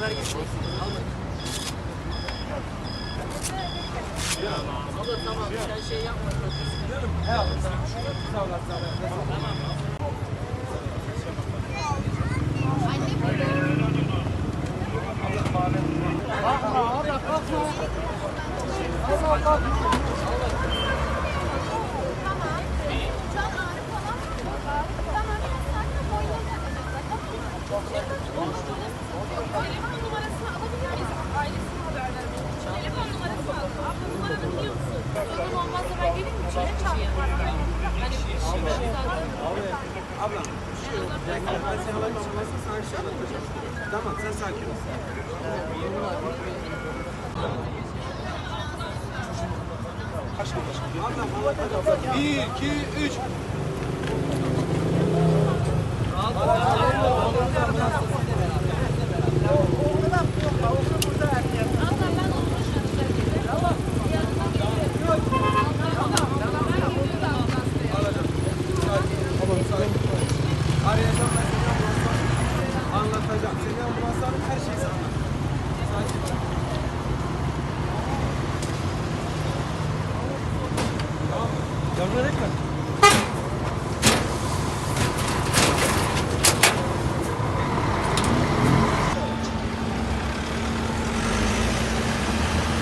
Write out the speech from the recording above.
beraber geçelim. Abla tamam sen şey yapma. Tamam. Bakma, bakma, bakma. Bakma, bakma. Thank you. Telefon numarasını alabilir miyiz? Ailesini haber vermek için. Telefon numarası al. Abla numaranı biliyor musun? Sorun olmazsa ben geleyim mi? İçeri çağırayım. Hani şimdi zaten. Abla, şey yok. Yani ben seni alamam. Sana bir şey anlatacağım. Tamam, sen sakin ol. Ablam anlatacağım. Bir, iki, üç. Yardım edelim mi?